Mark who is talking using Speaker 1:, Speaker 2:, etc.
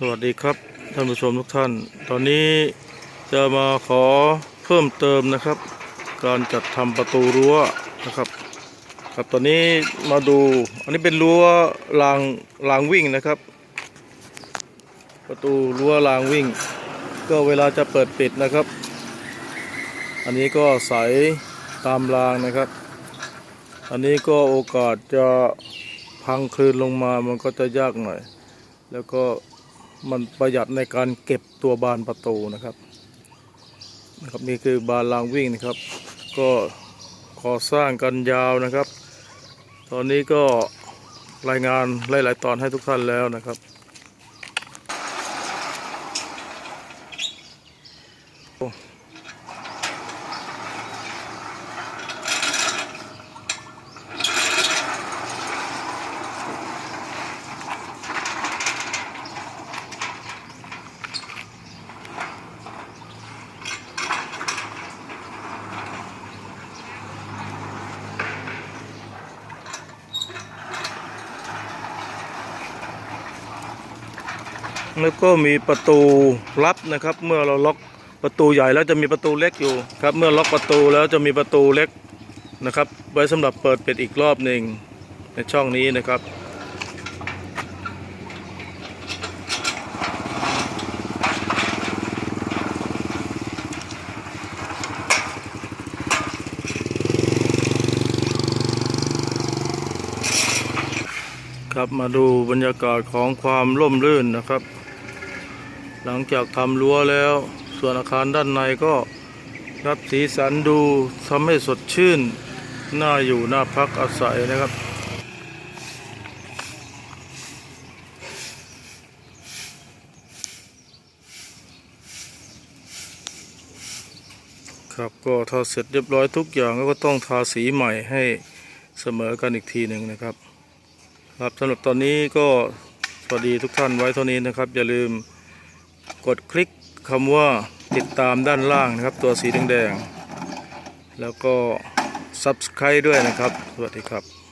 Speaker 1: สวัสดีครับท่านผู้ชมทุกท่าน ตอนนี้จะมาขอเพิ่มเติมนะครับ การจัดทำประตูรั้วนะครับ ครับตอนนี้มาดูอันนี้เป็นรั้วรางรางวิ่งนะครับ ประตูรั้วรางวิ่ง ก็เวลาจะเปิดปิดนะครับ อันนี้ก็ใสตามรางนะครับ อันนี้ก็โอกาสจะพังคลืนลงมามันก็จะยากหน่อย แล้วก็ มันประหยัดในการเก็บตัวบานประตูนะครับนะครับนี่คือบานรางวิ่งนะครับ ก็ก่อสร้างกันยาวนะครับ ตอนนี้ก็รายงานหลายๆตอนให้ทุกท่านแล้วนะครับ แล้วก็มีประตูลับนะครับ เมื่อเราล็อกประตูใหญ่แล้วจะมีประตูเล็กอยู่ครับ เมื่อล็อกประตูแล้วจะมีประตูเล็กนะครับ ไว้สำหรับเปิดปิดอีกรอบหนึ่งในช่องนี้นะครับครับมาดูบรรยากาศของความร่มรื่นนะครับ หลังจากทำรั้วแล้ว ส่วนอาคารด้านในก็รับสีสันดูทำให้สดชื่น น่าอยู่น่าพักอาศัยนะครับครับก็ถ้าเสร็จเรียบร้อยทุกอย่างก็ต้องทาสีใหม่ให้เสมอกันอีกทีหนึ่งนะครับ ครับสำหรับตอนนี้ก็สวัสดีทุกท่านไว้เท่านี้นะครับ อย่าลืม กดคลิกคำว่าติดตามด้านล่างนะครับ ตัวสีแดงๆแล้วก็ Subscribe ด้วยนะครับ สวัสดีครับ